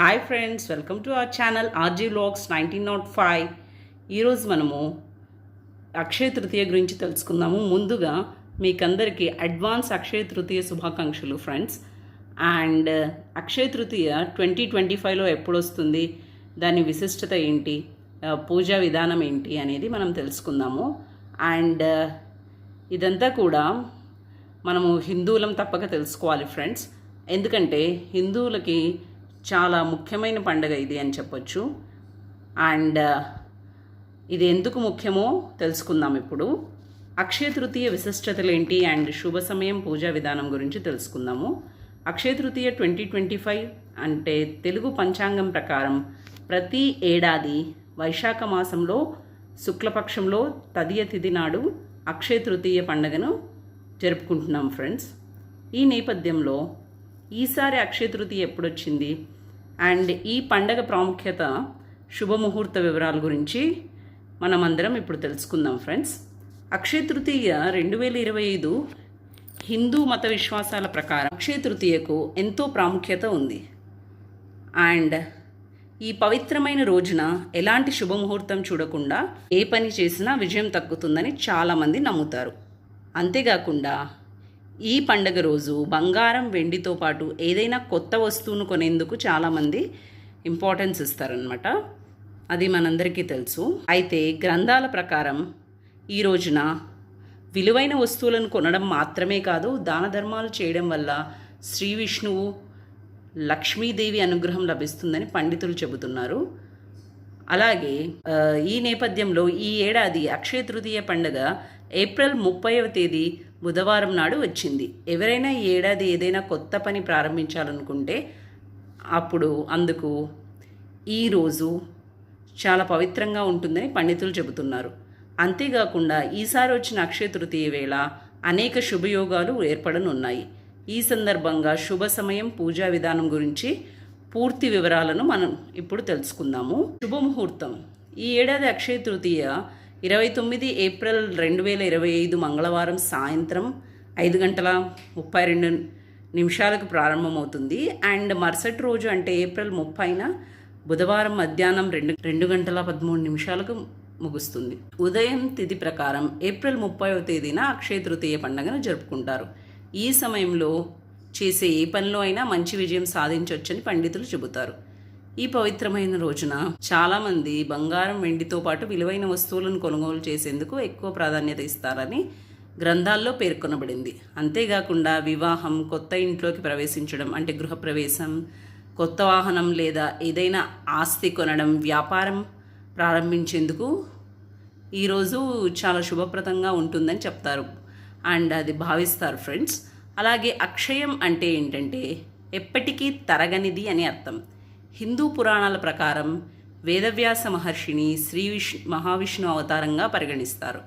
Hi friends welcome to our channel RG vlogs nineteen nought five ఈరోజు మనము అక్షయ తృతీయ గురించి తెలుసుకుందాము. ముందుగా మీకందరికీ అడ్వాన్స్ అక్షయ తృతీయ శుభాకాంక్షలు friends and uh, Akshaya Tritiya twenty twenty ఫైవ్లో ఎప్పుడు వస్తుంది దాని విశిష్టత ఏంటి? Uh, పూజా విధానం ఏంటి అనేది మనం తెలుసుకుందాము. అండ్ uh, ఇదంతా కూడా మనము హిందువులం తప్పక తెలుసుకోవాలి ఫ్రెండ్స్ ఎందుకంటే హిందువులకి చాలా ముఖ్యమైన పండుగ ఇది అని చెప్పొచ్చు. అండ్ uh, ఇది ఎందుకు ముఖ్యమో తెలుసుకుందాం ఇప్పుడు. అక్షయ తృతీయ విశిష్టతలు ఏంటి అండ్ శుభ సమయం పూజా విధానం గురించి తెలుసుకుందాము. Akshaya Tritiya twenty twenty five అంటే తెలుగు పంచాంగం ప్రకారం ప్రతి ఏడాది వైశాఖ మాసంలో శుక్లపక్షంలో తదియ తిథి నాడు అక్షయ తృతీయ పండుగను జరుపుకుంటున్నాం ఫ్రెండ్స్. ఈ నేపథ్యంలో ఈసారి అక్షయ తృతీయ ఎప్పుడొచ్చింది? అండ్ ఈ పండగ ప్రాముఖ్యత శుభముహూర్త వివరాల గురించి మనమందరం ఇప్పుడు తెలుసుకుందాం ఫ్రెండ్స్. అక్షయ తృతీయ రెండు వేల ఇరవై ఐదు హిందూ మత విశ్వాసాల ప్రకారం అక్షయ తృతీయకు ఎంతో ప్రాముఖ్యత ఉంది. అండ్ ఈ పవిత్రమైన రోజున ఎలాంటి శుభముహూర్తం చూడకుండా ఏ పని చేసినా విజయం తగ్గుతుందని చాలామంది నమ్ముతారు. అంతేకాకుండా ఈ పండుగ రోజు బంగారం వెండితో పాటు ఏదైనా కొత్త వస్తువును కొనేందుకు చాలామంది ఇంపార్టెన్స్ ఇస్తారనమాట అది మనందరికీ తెలుసు. అయితే గ్రంథాల ప్రకారం ఈ రోజున విలువైన వస్తువులను కొనడం మాత్రమే కాదు దాన ధర్మాలు చేయడం వల్ల శ్రీ విష్ణువు లక్ష్మీదేవి అనుగ్రహం లభిస్తుందని పండితులు చెబుతున్నారు. అలాగే ఈ నేపథ్యంలో ఈ ఏడాది అక్షయ తృతీయ పండుగ ఏప్రిల్ ముప్పైవ తేదీ బుధవారం నాడు వచ్చింది. ఎవరైనా ఈ ఏడాది ఏదైనా కొత్త పని ప్రారంభించాలనుకుంటే అప్పుడు అందుకు ఈరోజు చాలా పవిత్రంగా ఉంటుందని పండితులు చెబుతున్నారు. అంతేకాకుండా ఈసారి వచ్చిన అక్షయ తృతీయ వేళ అనేక శుభయోగాలు ఏర్పడనున్నాయి. ఈ సందర్భంగా శుభ సమయం పూజా విధానం గురించి పూర్తి వివరాలను మనం ఇప్పుడు తెలుసుకుందాము. శుభముహూర్తం. ఈ ఏడాది అక్షయ తృతీయ ఇరవై తొమ్మిది ఏప్రిల్ రెండు వేల ఇరవై ఐదు మంగళవారం సాయంత్రం ఐదు గంటల ముప్పై రెండు నిమిషాలకు ప్రారంభమవుతుంది. అండ్ మరుసటి రోజు అంటే ఏప్రిల్ ముప్పైన బుధవారం మధ్యాహ్నం రెండు రెండు గంటల పదమూడు నిమిషాలకు ముగుస్తుంది. ఉదయం తిథి ప్రకారం ఏప్రిల్ ముప్పైవ తేదీన అక్షయ తృతీయ పండుగను జరుపుకుంటారు. ఈ సమయంలో చేసే ఏ పనిలో అయినా మంచి విజయం సాధించవచ్చని పండితులు చెబుతారు. ఈ పవిత్రమైన రోజున చాలామంది బంగారం వెండితో పాటు విలువైన వస్తువులను కొనుగోలు చేసేందుకు ఎక్కువ ప్రాధాన్యత ఇస్తారని గ్రంథాల్లో పేర్కొనబడింది. అంతేకాకుండా వివాహం కొత్త ఇంట్లోకి ప్రవేశించడం అంటే గృహప్రవేశం కొత్త వాహనం లేదా ఏదైనా ఆస్తి కొనడం వ్యాపారం ప్రారంభించేందుకు ఈరోజు చాలా శుభప్రదంగా ఉంటుందని చెప్తారు. అండ్ అది భావిస్తారు ఫ్రెండ్స్. అలాగే అక్షయం అంటే ఏంటంటే ఎప్పటికీ తరగనిది అని అర్థం. హిందూ పురాణాల ప్రకారం వేదవ్యాస మహర్షిని శ్రీ విష్ మహావిష్ణు అవతారంగా పరిగణిస్తారు.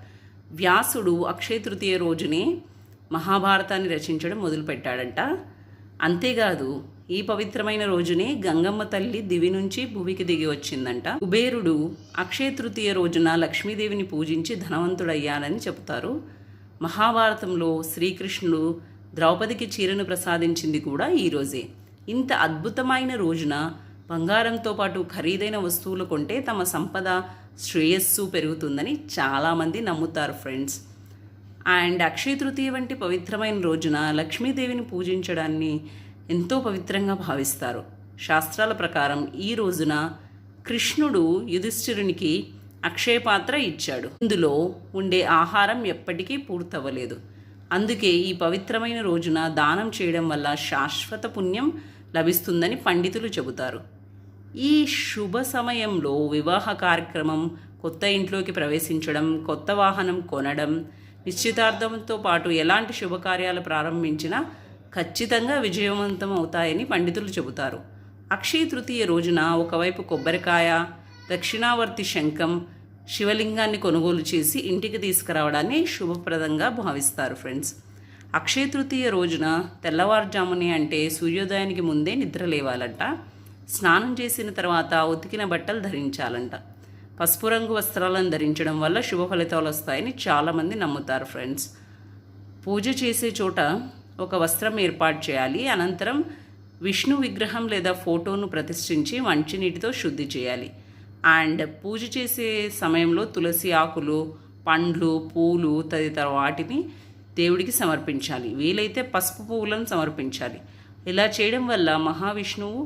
వ్యాసుడు అక్షయ తృతీయ రోజునే మహాభారతాన్ని రచించడం మొదలుపెట్టాడంట. అంతేకాదు ఈ పవిత్రమైన రోజునే గంగమ్మ తల్లి దివి నుంచి భూమికి దిగి వచ్చిందంట. కుబేరుడు అక్షయ తృతీయ రోజున లక్ష్మీదేవిని పూజించి ధనవంతుడయ్యానని చెబుతారు. మహాభారతంలో శ్రీకృష్ణుడు ద్రౌపదికి చీరను ప్రసాదించింది కూడా ఈ రోజే. ఇంత అద్భుతమైన రోజున బంగారంతో పాటు ఖరీదైన వస్తువులు కొంటే తమ సంపద శ్రేయస్సు పెరుగుతుందని చాలామంది నమ్ముతారు ఫ్రెండ్స్. అండ్ అక్షయ తృతీయ వంటి పవిత్రమైన రోజున లక్ష్మీదేవిని పూజించడాన్ని ఎంతో పవిత్రంగా భావిస్తారు. శాస్త్రాల ప్రకారం ఈ రోజున కృష్ణుడు యుధిష్ఠిరునికి అక్షయ పాత్ర ఇచ్చాడు. ఇందులో ఉండే ఆహారం ఎప్పటికీ పూర్తవ్వలేదు. అందుకే ఈ పవిత్రమైన రోజున దానం చేయడం వల్ల శాశ్వత పుణ్యం లభిస్తుందని పండితులు చెబుతారు. ఈ శుభ సమయంలో వివాహ కార్యక్రమం కొత్త ఇంట్లోకి ప్రవేశించడం కొత్త వాహనం కొనడం నిశ్చితార్థంతో పాటు ఎలాంటి శుభకార్యాలు ప్రారంభించినా ఖచ్చితంగా విజయవంతం అవుతాయని పండితులు చెబుతారు. అక్షయ తృతీయ రోజున ఒకవైపు కొబ్బరికాయ దక్షిణావర్తి శంఖం శివలింగాన్ని కొనుగోలు చేసి ఇంటికి తీసుకురావడాన్ని శుభప్రదంగా భావిస్తారు ఫ్రెండ్స్. అక్షయ తృతీయ రోజున తెల్లవారుజామునే అంటే సూర్యోదయానికి ముందే నిద్ర లేవాలంట స్నానం చేసిన తర్వాత ఉతికిన బట్టలు ధరించాలంట. పసుపు రంగు వస్త్రాలను ధరించడం వల్ల శుభ ఫలితాలు వస్తాయని చాలామంది నమ్ముతారు ఫ్రెండ్స్. పూజ చేసే చోట ఒక వస్త్రం ఏర్పాటు చేయాలి. అనంతరం విష్ణు విగ్రహం లేదా ఫోటోను ప్రతిష్ఠించి మంచినీటితో శుద్ధి చేయాలి. అండ్ పూజ చేసే సమయంలో తులసి ఆకులు పండ్లు పూలు తదితర వాటిని దేవుడికి సమర్పించాలి. వీలైతే పసుపు పువ్వులను సమర్పించాలి. ఇలా చేయడం వల్ల మహావిష్ణువు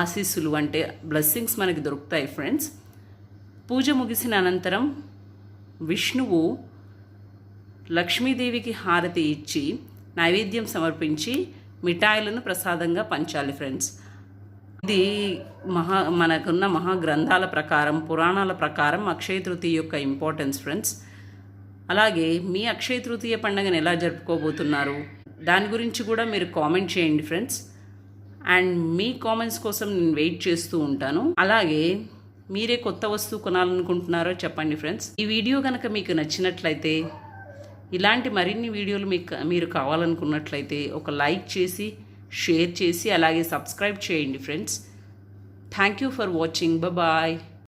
ఆశీస్సులు అంటే బ్లెస్సింగ్స్ మనకి దొరుకుతాయి ఫ్రెండ్స్ పూజ ముగిసిన అనంతరం విష్ణువు లక్ష్మీదేవికి హారతి ఇచ్చి నైవేద్యం సమర్పించి మిఠాయిలను ప్రసాదంగా పంచాలి ఫ్రెండ్స్ ఇది మహా మనకున్న మహా గ్రంథాల ప్రకారం పురాణాల ప్రకారం అక్షయ తృతీయ యొక్క ఇంపార్టెన్స్ ఫ్రెండ్స్ అలాగే మీ అక్షయ తృతీయ పండుగను ఎలా జరుపుకోబోతున్నారు? దాని గురించి కూడా మీరు కామెంట్ చేయండి ఫ్రెండ్స్. అండ్ మీ కామెంట్స్ కోసం నేను వెయిట్ చేస్తూ ఉంటాను. అలాగే మీరే కొత్త వస్తువు కొనాలనుకుంటున్నారో చెప్పండి ఫ్రెండ్స్. ఈ వీడియో కనుక మీకు నచ్చినట్లయితే ఇలాంటి మరిన్ని వీడియోలు మీకు మీరు కావాలనుకున్నట్లయితే ఒక లైక్ చేసి షేర్ చేసి అలాగే సబ్స్క్రైబ్ చేయండి friends. Thank you for watching. Bye